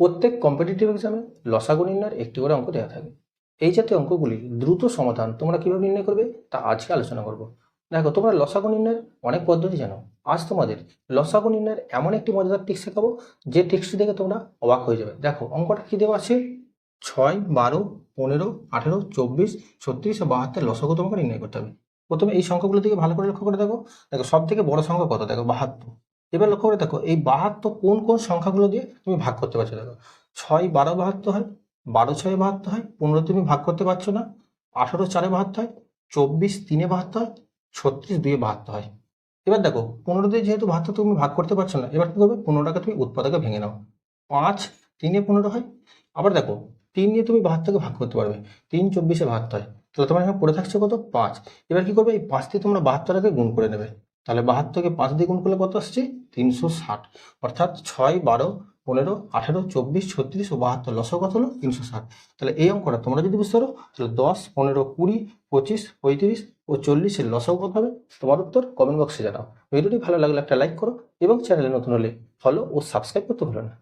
প্রত্যেক কম্পিটিটিভ এক্সামে লসাগু নির্ণয়ের একটি করে অঙ্ক দেওয়া থাকে। এই জাতীয় অঙ্কগুলি দ্রুত সমাধান তোমরা কীভাবে নির্ণয় করবে তা আজকে আলোচনা করব। দেখো, তোমরা লসাগু নির্ণয়ের অনেক পদ্ধতি জানো। আজ তোমাদের লসাগু নির্ণয়ের এমন একটি মজাদার টিক্স শেখাবো যে টিক্সটি দেখে তোমরা অবাক হয়ে যাবে। দেখো, অঙ্কটা কি দেওয়া আছে? ছয়, বারো, পনেরো, আঠেরো, চব্বিশ, ছত্রিশ, বাহাত্তর লসাগু তোমাকে নির্ণয় করতে হবে। প্রথমে এই সংখ্যাগুলো দিকে ভালো করে লক্ষ্য করে দেখো। দেখো সব থেকে বড় সংখ্যা কত? দেখো, বাহাত্তর। এবার লক্ষ্য করে দেখো, এই বাহাত্তর কোন কোন সংখ্যাগুলো দিয়ে তুমি ভাগ করতে পারছ দেখো। ছয় বারো বাহাত্তর হয়, বারো ছয় বাহাত্তর হয়, পনেরো তুমি ভাগ করতে পারছ না, আঠারো চারে বাহাত্তর হয়, চব্বিশ তিনে বাহাত্তর হয়, ছত্রিশ দুয়ে বাহাত্তর হয়। এবার দেখো, পনেরো দিয়ে যেহেতু বাহাত্তর তুমি ভাগ করতে পারছ না, এবার কী করবে? পনেরোটাকে তুমি উৎপাদকে ভেঙে নাও। পাঁচ তিনে পনেরো হয়, আবার দেখো, তিন দিয়ে তুমি বাহাত্তরকে ভাগ করতে পারবে, তিন চব্বিশে বাহাত্তর হয়। তাহলে তোমার এখানে পড়ে থাকছে কত? পাঁচ। এবার কি করবে? এই পাঁচ দিয়ে তোমরা বাহাত্তরটাকে গুণ করে নেবে। তাহলে বাহাত্তরকে পাঁচ দিয়ে গুণ করলে কত আসছে? তিনশো ষাট। অর্থাৎ ছয়, বারো, পনেরো, আঠেরো, চব্বিশ, ছত্রিশ ও বাহাত্তর। লসও কত হলো তিনশো ষাট। তাহলে এই অঙ্কটা তোমরা যদি বুঝতে পারো, তাহলে দশ, পনেরো, কুড়ি, পঁচিশ, পঁয়ত্রিশ ও চল্লিশের লসও কত হবে। তোমার উত্তর কমেন্ট বক্সে জানাও। ভিডিওটি ভালো লাগলে একটা লাইক করো এবং চ্যানেলে নতুন হলে ফলো ও সাবস্ক্রাইব করতে ভুলো না।